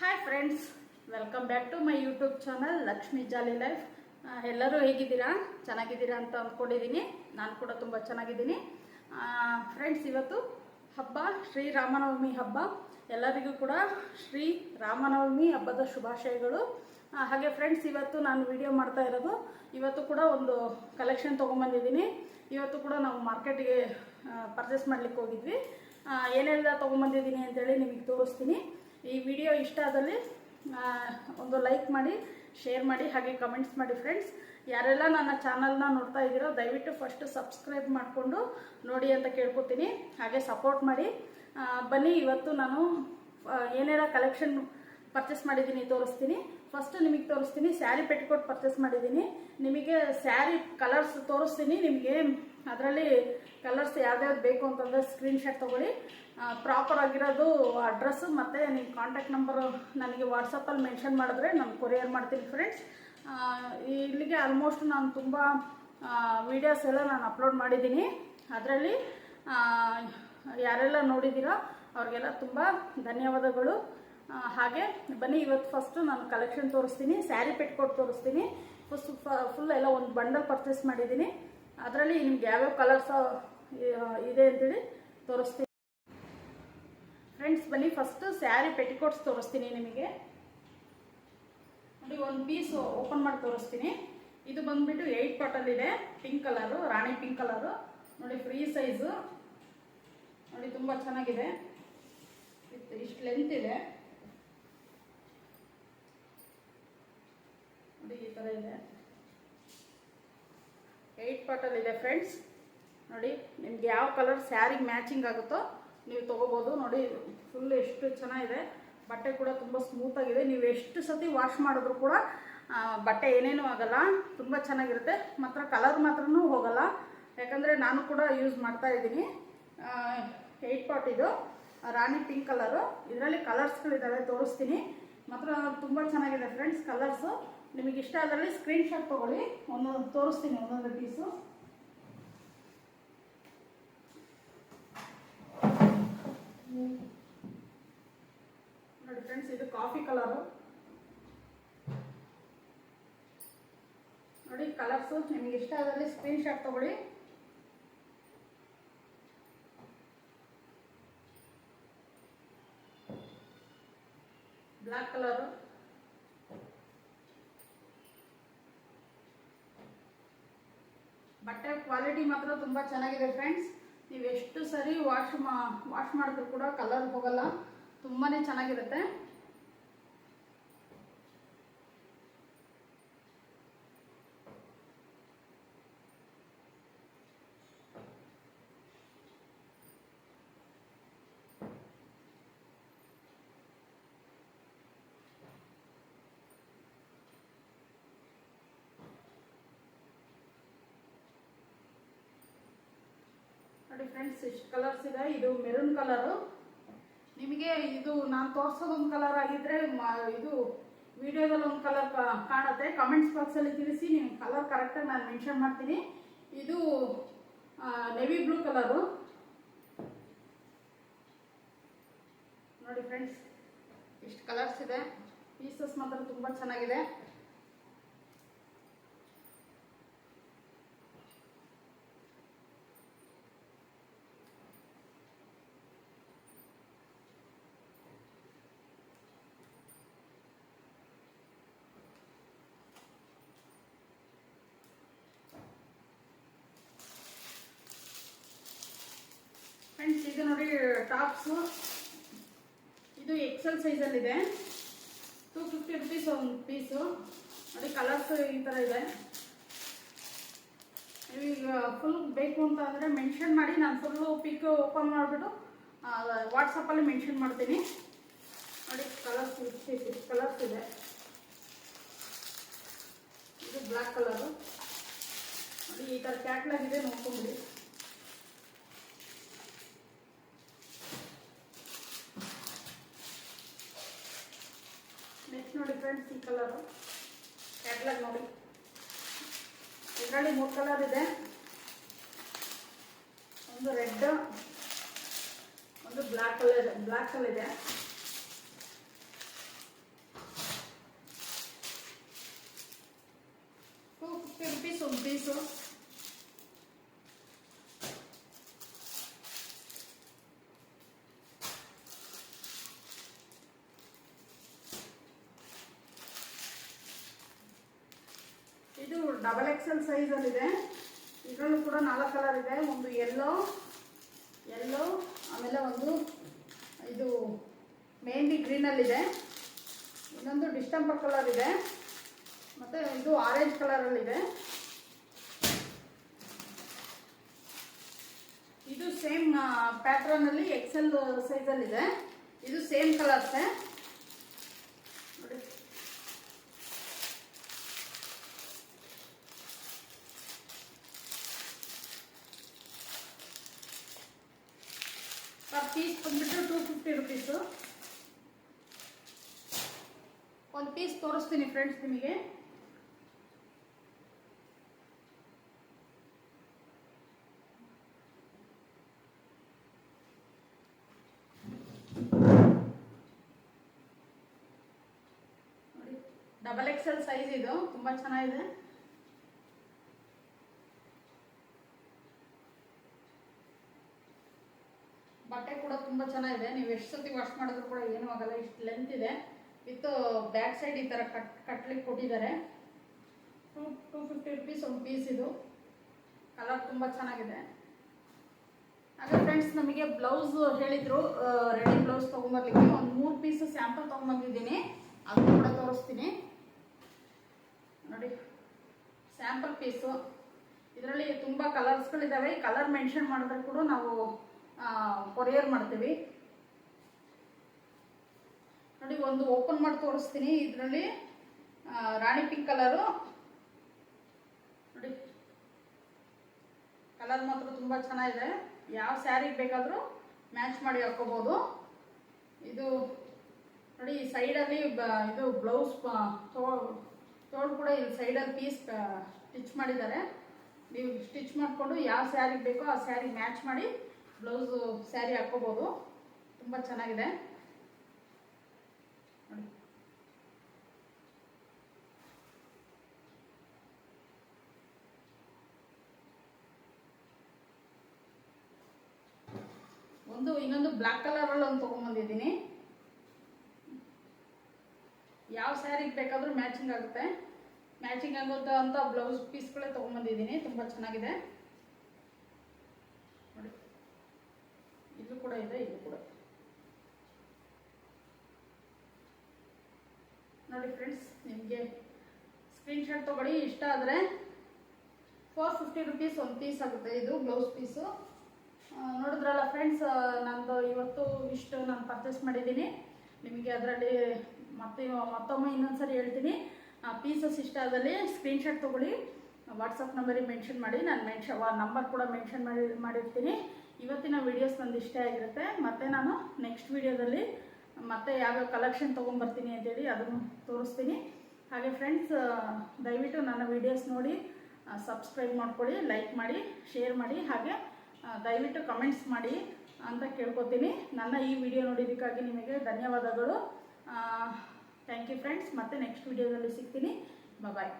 Hi friends welcome back to my YouTube channel Lakshmi jolly life ಎಲ್ಲರೂ ಹೇಗಿದ್ದೀರಾ? ಚೆನ್ನಾಗಿದ್ದೀರಾ ಅಂತ ಅಂದ್ಕೊಂಡಿದ್ದೀನಿ ನಾನು ಕೂಡ ತುಂಬ ಚೆನ್ನಾಗಿದ್ದೀನಿ. ಫ್ರೆಂಡ್ಸ್ ಇವತ್ತು ಹಬ್ಬ, ಶ್ರೀ ರಾಮನವಮಿ ಹಬ್ಬ. ಎಲ್ಲರಿಗೂ ಕೂಡ ಶ್ರೀ ರಾಮನವಮಿ ಹಬ್ಬದ ಶುಭಾಶಯಗಳು. ಹಾಗೆ ಫ್ರೆಂಡ್ಸ್ ಇವತ್ತು ನಾನು ವಿಡಿಯೋ ಮಾಡ್ತಾ ಇರೋದು. ಇವತ್ತು ಕೂಡ ಒಂದು ಕಲೆಕ್ಷನ್ ತೊಗೊಂಬಂದಿದ್ದೀನಿ ಇವತ್ತು ಕೂಡ ನಾವು ಮಾರ್ಕೆಟ್ಗೆ ಪರ್ಚೇಸ್ ಮಾಡ್ಲಿಕ್ಕೆ ಹೋಗಿದ್ವಿ. ಏನೆಲ್ಲ ತೊಗೊಂಬಂದಿದ್ದೀನಿ ಅಂತೇಳಿ ನಿಮಗೆ ತೋರಿಸ್ತೀನಿ. ಈ ವಿಡಿಯೋ ಇಷ್ಟ ಆದಲ್ಲಿ ಒಂದು ಲೈಕ್ ಮಾಡಿ ಶೇರ್ ಮಾಡಿ, ಹಾಗೆ ಕಮೆಂಟ್ಸ್ ಮಾಡಿ ಫ್ರೆಂಡ್ಸ್ ಯಾರೆಲ್ಲ ನನ್ನ ಚಾನಲ್ನ ನೋಡ್ತಾ ಇದ್ದೀರೋ, ದಯವಿಟ್ಟು ಫಸ್ಟ್ ಸಬ್ಸ್ಕ್ರೈಬ್ ಮಾಡಿಕೊಂಡು ನೋಡಿ ಅಂತ ಕೇಳ್ಕೊತೀನಿ. ಹಾಗೆ ಸಪೋರ್ಟ್ ಮಾಡಿ. ಬನ್ನಿ, ಇವತ್ತು ನಾನು ಏನೆಲ್ಲ ಕಲೆಕ್ಷನ್ ಪರ್ಚೇಸ್ ಮಾಡಿದ್ದೀನಿ ತೋರಿಸ್ತೀನಿ. ಫಸ್ಟ್ ನಿಮಗೆ ತೋರಿಸ್ತೀನಿ ಸ್ಯಾರಿ ಪೆಟ್ಕೋಟ್ ಪರ್ಚೇಸ್ ಮಾಡಿದ್ದೀನಿ. ನಿಮಗೆ ಸ್ಯಾರಿ ಕಲರ್ಸ್ ತೋರಿಸ್ತೀನಿ ನಿಮಗೆ ಅದರಲ್ಲಿ ಕಲರ್ಸ್ ಯಾವ್ದ್ಯಾವ್ದು ಬೇಕು ಅಂತಂದರೆ ಸ್ಕ್ರೀನ್ಶಾಟ್ ತೊಗೊಳ್ಳಿ. ಪ್ರಾಪರ್ ಆಗಿರೋದು ಅಡ್ರೆಸ್ಸು ಮತ್ತು ನಿಮ್ಮ ಕಾಂಟ್ಯಾಕ್ಟ್ ನಂಬರು ನನಗೆ ವಾಟ್ಸಪ್ಪಲ್ಲಿ ಮೆನ್ಷನ್ ಮಾಡಿದ್ರೆ ನಾನು ಕೊರಿಯರ್ ಮಾಡ್ತೀನಿ ಫ್ರೆಂಡ್ಸ್ ಇಲ್ಲಿಗೆ ಆಲ್ಮೋಸ್ಟ್ ನಾನು ತುಂಬ ವೀಡಿಯೋಸ್ ಎಲ್ಲ ನಾನು ಅಪ್ಲೋಡ್ ಮಾಡಿದ್ದೀನಿ. ಅದರಲ್ಲಿ ಯಾರೆಲ್ಲ ನೋಡಿದ್ದೀರೋ ಅವ್ರಿಗೆಲ್ಲ ತುಂಬ ಧನ್ಯವಾದಗಳು. ಹಾಗೆ ಬನ್ನಿ, ಇವತ್ತು ಫಸ್ಟು ನಾನು ಕಲೆಕ್ಷನ್ ತೋರಿಸ್ತೀನಿ ಸ್ಯಾರಿ ಪೆಟ್ಕೋಟ್ ತೋರಿಸ್ತೀನಿ. ಫಸ್ಟ್ ಫುಲ್ ಎಲ್ಲ ಒಂದು ಬಂಡಲ್ ಪರ್ಚೇಸ್ ಮಾಡಿದ್ದೀನಿ. ಅದರಲ್ಲಿ ನಿಮ್ಗೆ ಯಾವ್ಯಾವ ಕಲರ್ಸ್ ಇದೆ ಅಂತೇಳಿ ತೋರಿಸ್ತೀನಿ. ಫ್ರೆಂಡ್ಸ್ ಬನ್ನಿ ಫಸ್ಟ್ ಸ್ಯಾರಿ ಪೆಟಿಕೋಟ್ಸ್ ತೋರಿಸ್ತೀನಿ ನಿಮಗೆ. ನೋಡಿ, ಒಂದು ಪೀಸ್ ಓಪನ್ ಮಾಡಿ ತೋರಿಸ್ತೀನಿ. ಇದು ಬಂದ್ಬಿಟ್ಟು ಏಯ್ಟ್ ಇದೆ. ಪಿಂಕ್ ಕಲರು ರಾಣಿ ಪಿಂಕ್ ಕಲರು ನೋಡಿ ಫ್ರೀ ಸೈಜು ನೋಡಿ, ತುಂಬ ಚೆನ್ನಾಗಿದೆ. ಇಷ್ಟು ಲೆಂತ್ ಇದೆ. ನೋಡಿ, ಈ ಥರ ಇದೆ. ಏಯ್ಟ್ ಪಾಟಲ್ ಇದೆ ಫ್ರೆಂಡ್ಸ್ ನೋಡಿ, ನಿಮ್ಗೆ ಯಾವ ಕಲರ್ ಸ್ಯಾರಿಗೆ ಮ್ಯಾಚಿಂಗ್ ಆಗುತ್ತೋ ನೀವು ತೊಗೋಬೋದು. ನೋಡಿ ಫುಲ್ ಎಷ್ಟು ಚೆನ್ನಾಗಿದೆ. ಬಟ್ಟೆ ಕೂಡ ತುಂಬ ಸ್ಮೂತಾಗಿದೆ ನೀವು ಎಷ್ಟು ಸತಿ ವಾಶ್ ಮಾಡಿದ್ರು ಕೂಡ ಬಟ್ಟೆ ಏನೇನೂ ಆಗಲ್ಲ. ತುಂಬ ಚೆನ್ನಾಗಿರುತ್ತೆ. ಮಾತ್ರ ಕಲರ್ ಮಾತ್ರನೂ ಹೋಗಲ್ಲ. ಯಾಕಂದರೆ ನಾನು ಕೂಡ ಯೂಸ್ ಮಾಡ್ತಾ ಇದ್ದೀನಿ. ಏಯ್ಟ್ ಪಾಟ್ ಇದು. ರಾಣಿ ಪಿಂಕ್ ಕಲರು ಇದರಲ್ಲಿ ಕಲರ್ಸ್ಗಳಿದ್ದಾವೆ ತೋರಿಸ್ತೀನಿ. ಮಾತ್ರ ತುಂಬ ಚೆನ್ನಾಗಿದೆ ಫ್ರೆಂಡ್ಸ್ ಕಲರ್ಸು ನಿಮಗೆ ಇಷ್ಟ ಆದಲ್ಲಿ ಸ್ಕ್ರೀನ್ಶಾಟ್ ತೊಗೊಳ್ಳಿ. ಒಂದೊಂದು ತೋರಿಸ್ತೀನಿ, ಒಂದೊಂದು ಪೀಸು ನೋಡಿ ಫ್ರೆಂಡ್ಸ್ ಇದು ಕಾಫಿ ಕಲರು ನೋಡಿ ಕಲರ್ಸು ನಿಮಗೆ ಇಷ್ಟ ಆದಲ್ಲಿ ಸ್ಕ್ರೀನ್ಶಾಟ್ ತೊಗೊಳ್ಳಿ. ಬ್ಲ್ಯಾಕ್ ಕಲರು ಬಟ್ಟೆ ಕ್ವಾಲಿಟಿ ಮಾತ್ರ ತುಂಬ ಚೆನ್ನಾಗಿದೆ ಫ್ರೆಂಡ್ಸ್ ನೀವು ಎಷ್ಟು ಸರಿ ವಾಶ್ ಮಾ ವಾಶ್ ಮಾಡಿದ್ರು ಕೂಡ ಕಲರ್ ಹೋಗಲ್ಲ. ತುಂಬಾ ಚೆನ್ನಾಗಿರುತ್ತೆ. ಫ್ರೆಂಡ್ಸ್, ಇಷ್ಟು ಕಲರ್ಸ್ ಇದೆ. ಇದು ಮೆರೂನ್ ಕಲರು ನಿಮಗೆ ಇದು ನಾನು ತೋರಿಸೋದು ಒಂದು ಕಲರ್ ಆಗಿದ್ರೆ ಇದು ವಿಡಿಯೋದಲ್ಲಿ ಒಂದು ಕಲರ್ ಕಾಣುತ್ತೆ. ಕಮೆಂಟ್ಸ್ ಬಾಕ್ಸಲ್ಲಿ ತಿಳಿಸಿ ನಿಮ್ಮ ಕಲರ್ ಕರೆಕ್ಟಾಗಿ ನಾನು ಮೆನ್ಷನ್ ಮಾಡ್ತೀನಿ. ಇದು ನೆವಿ ಬ್ಲೂ ಕಲರು ನೋಡಿ ಫ್ರೆಂಡ್ಸ್, ಇಷ್ಟು ಕಲರ್ಸ್ ಇದೆ. ಪೀಸಸ್ ಮಾತ್ರ ತುಂಬ ಚೆನ್ನಾಗಿದೆ. ನೋಡಿ, ಟಾಪ್ಸು. ಇದು ಎಕ್ಸೆಲ್ ಸೈಜಲ್ಲಿದೆ ಟೂ ಫಿಫ್ಟಿ ರುಪೀಸ್ ಒಂದು ಪೀಸು ನೋಡಿ ಕಲರ್ಸ್ ಈ ಥರ ಇದೆ. ಈಗ ಫುಲ್ ಬೇಕು ಅಂತ ಅಂದರೆ ಮೆನ್ಷನ್ ಮಾಡಿ, ನಾನು ಫುಲ್ಲು ಪಿಕ್ ಓಪನ್ ಮಾಡಿಬಿಟ್ಟು ವಾಟ್ಸಪ್ಪಲ್ಲಿ ಮೆನ್ಷನ್ ಮಾಡ್ತೀನಿ. ನೋಡಿ ಕಲರ್ಸ್ ಇಷ್ಟು ಕಲರ್ಸ್ ಇದೆ. ಇದು ಬ್ಲ್ಯಾಕ್ ಕಲರು ನೋಡಿ, ಈ ಥರ ಕ್ಯಾಟ್ಲಾಗಿದೆ ನೋಡ್ಕೊಂಬಿಡಿ ಡಿಫ್ರೆಂಟ್ ಕಲರ್ ಕಲರು ಕ್ಯಾಟ್ಲಾಗ್ ನೋಡಿ. ಇದರಲ್ಲಿ ಮೂರು ಕಲರ್ ಇದೆ. ಒಂದು ರೆಡ್ ಒಂದು ಬ್ಲ್ಯಾಕ್ ಕಲರ್ ಬ್ಲ್ಯಾಕ್ ಇದೆ. ಟೂ ಫಿಫ್ಟಿ ರುಪೀಸ್ ಒಂದು ಪೀಸು ಇದು ಡಬಲ್ ಎಕ್ಸೆಲ್ ಸೈಜಲ್ಲಿದೆ ಇದರಲ್ಲೂ ಕೂಡ ನಾಲ್ಕು ಕಲರ್ ಇದೆ. ಒಂದು ಎಲ್ಲೋ ಎಲ್ಲೋ ಆಮೇಲೆ ಒಂದು ಇದು ಮೆಹಂದಿ ಗ್ರೀನಲ್ಲಿದೆ ಇನ್ನೊಂದು ಡಿಸ್ಟಂಬರ್ ಕಲರ್ ಇದೆ. ಮತ್ತೆ ಇದು ಆರೆಂಜ್ ಕಲರಲ್ಲಿದೆ ಇದು ಸೇಮ್ ಪ್ಯಾಟ್ರನಲ್ಲಿ ಎಕ್ಸೆಲ್ ಸೈಜಲ್ಲಿದೆ ಇದು ಸೇಮ್ ಕಲರ್ಸೇ ನೋಡಿ ಪರ್ ಪೀಸ್ ಬಂದ್ಬಿಟ್ಟು ಟೂ ಫಿಫ್ಟಿ ರುಪೀಸು ಒಂದು ಪೀಸ್ ತೋರಿಸ್ತೀನಿ ಫ್ರೆಂಡ್ಸ್ ನಿಮಗೆ. ಡಬಲ್ ಡಬಲ್ ಎಲ್ ಸೈಜ್ ಇದು, ತುಂಬ ಚೆನ್ನಾಗಿದೆ. ಬಟ್ಟೆ ಕೂಡ ತುಂಬ ಚೆನ್ನಾಗಿದೆ. ನೀವು ಎಷ್ಟು ಸತಿ ವಾಶ್ ಮಾಡಿದ್ರು ಕೂಡ ಏನೂ ಆಗಲ್ಲ, ಇಷ್ಟು ಲೆಂತ್ ಇದೆ. ವಿತ್ ಬ್ಯಾಕ್ ಸೈಡ್ ಈ ಥರ ಕಟ್ ಕಟ್ಲಿಕ್ಕೆ ಕೊಟ್ಟಿದ್ದಾರೆ. ಟೂ ಟೂ ಫಿಫ್ಟಿ ರುಪೀಸ್ ಒಂದು ಪೀಸ್ ಇದು. ಕಲರ್ ತುಂಬ ಚೆನ್ನಾಗಿದೆ. ಹಾಗೆ ಫ್ರೆಂಡ್ಸ್ ನಮಗೆ ಬ್ಲೌಸ್ ಹೇಳಿದ್ರು. ರೆಡಿ ಬ್ಲೌಸ್ ತೊಗೊಂಬರ್ಲಿಕ್ಕೆ. ಒಂದು ಮೂರು ಪೀಸ್ ಸ್ಯಾಂಪಲ್ ತೊಗೊಂಬಂದಿದ್ದೀನಿ. ಅದು ಕೂಡ ತೋರಿಸ್ತೀನಿ. ನೋಡಿ ಸ್ಯಾಂಪಲ್ ಪೀಸು ಇದರಲ್ಲಿ ತುಂಬ ಕಲರ್ಸ್ಗಳಿದ್ದಾವೆ ಈ ಕಲರ್ ಮೆನ್ಷನ್ ಮಾಡಿದ್ರೆ ಕೂಡ ನಾವು ಕೊರಿಯರ್ ಮಾಡ್ತೀವಿ. ನೋಡಿ, ಒಂದು ಓಪನ್ ಮಾಡಿ ತೋರಿಸ್ತೀನಿ. ಇದರಲ್ಲಿ ರಾಣಿ ಪಿಂಕ್ ಕಲರು ನೋಡಿ ಕಲರ್ ಮಾತ್ರ ತುಂಬ ಚೆನ್ನಾಗಿದೆ. ಯಾವ ಸ್ಯಾರಿಗೆ ಬೇಕಾದರೂ ಮ್ಯಾಚ್ ಮಾಡಿ ಹಾಕೋಬೋದು. ಇದು, ನೋಡಿ, ಈ ಸೈಡಲ್ಲಿ ಇದು ಬ್ಲೌಸ್ ತೋಳು ಕೂಡ ಇಲ್ಲಿ ಸೈಡಲ್ಲಿ ಪೀಸ್ ಸ್ಟಿಚ್ ಮಾಡಿದ್ದಾರೆ. ನೀವು ಸ್ಟಿಚ್ ಮಾಡಿಕೊಂಡು ಯಾವ ಸ್ಯಾರಿಗೆ ಬೇಕೋ ಆ ಸ್ಯಾರಿಗೆ ಮ್ಯಾಚ್ ಮಾಡಿ ಬ್ಲೌಸು ಸ್ಯಾರಿ ಹಾಕ್ಕೋಬೋದು. ತುಂಬ ಚೆನ್ನಾಗಿದೆ. ಒಂದು, ಇನ್ನೊಂದು ಬ್ಲ್ಯಾಕ್ ಕಲರಲ್ಲಿ ಒಂದು ತೊಗೊಂಬಂದಿದ್ದೀನಿ. ಯಾವ ಸ್ಯಾರಿಗೆ ಬೇಕಾದರೂ ಮ್ಯಾಚಿಂಗ್ ಆಗುತ್ತೆ. ಮ್ಯಾಚಿಂಗ್ ಆಗುತ್ತೆ ಅಂತ ಬ್ಲೌಸ್ ಪೀಸ್ಗಳೇ ತೊಗೊಂಬಂದಿದ್ದೀನಿ. ತುಂಬ ಚೆನ್ನಾಗಿದೆ ನೋಡಿ ಇದು ಕೂಡ ಇದೆ ಇದು ಕೂಡ. ನೋಡಿ ಫ್ರೆಂಡ್ಸ್ ನಿಮಗೆ ಸ್ಕ್ರೀನ್ಶಾಟ್ ತೊಗೊಳ್ಳಿ. ಇಷ್ಟ ಆದರೆ ಫೋರ್ ಫಿಫ್ಟಿ ರುಪೀಸ್ ಒಂದು ಪೀಸ್ ಆಗುತ್ತೆ. ಇದು ಬ್ಲೌಸ್ ಪೀಸು ನೋಡಿದ್ರಲ್ಲ ಫ್ರೆಂಡ್ಸ್ ನಂದು ಇವತ್ತು ಇಷ್ಟು ನಾನು ಪರ್ಚೇಸ್ ಮಾಡಿದ್ದೀನಿ. ನಿಮಗೆ ಅದರಲ್ಲಿ ಮತ್ತೆ ಮತ್ತೊಮ್ಮೆ ಇನ್ನೊಂದ್ಸರಿ ಹೇಳ್ತೀನಿ. ಪೀಸಸ್ ಇಷ್ಟ ಆದಲ್ಲಿ ಸ್ಕ್ರೀನ್ಶಾಟ್ ತೊಗೊಳ್ಳಿ. ವಾಟ್ಸಪ್ ನಂಬರಿಗೆ ಮೆನ್ಷನ್ ಮಾಡಿ. ನಾನು ಮೆನ್ಷನ್ ನಂಬರ್ ಕೂಡ ಮೆನ್ಷನ್ ಮಾಡಿ ಮಾಡಿರ್ತೀನಿ. ಇವತ್ತಿನ ವಿಡಿಯೋಸ್ ನಂದು ಇಷ್ಟ ಆಗಿರುತ್ತೆ. ಮತ್ತೆ ನಾನು ನೆಕ್ಸ್ಟ್ ವಿಡಿಯೋದಲ್ಲಿ ಮತ್ತೆ ಯಾವ್ಯಾವ ಕಲೆಕ್ಷನ್ ತೊಗೊಂಬರ್ತೀನಿ ಅಂತೇಳಿ ಅದನ್ನು ತೋರಿಸ್ತೀನಿ. ಹಾಗೆ ಫ್ರೆಂಡ್ಸ್ ದಯವಿಟ್ಟು ನನ್ನ ವಿಡಿಯೋಸ್ ನೋಡಿ ಸಬ್ಸ್ಕ್ರೈಬ್ ಮಾಡ್ಕೊಳ್ಳಿ ಲೈಕ್ ಮಾಡಿ ಶೇರ್ ಮಾಡಿ, ಹಾಗೆ ದಯವಿಟ್ಟು ಕಮೆಂಟ್ಸ್ ಮಾಡಿ ಅಂತ ಕೇಳ್ಕೊತೀನಿ. ನನ್ನ ಈ ವಿಡಿಯೋ ನೋಡಿದ್ದಕ್ಕಾಗಿ ನಿಮಗೆ ಧನ್ಯವಾದಗಳು. ಥ್ಯಾಂಕ್ ಯು ಫ್ರೆಂಡ್ಸ್ ಮತ್ತೆ ನೆಕ್ಸ್ಟ್ ವಿಡಿಯೋದಲ್ಲಿ ಸಿಗ್ತೀನಿ. ಬಾಯ್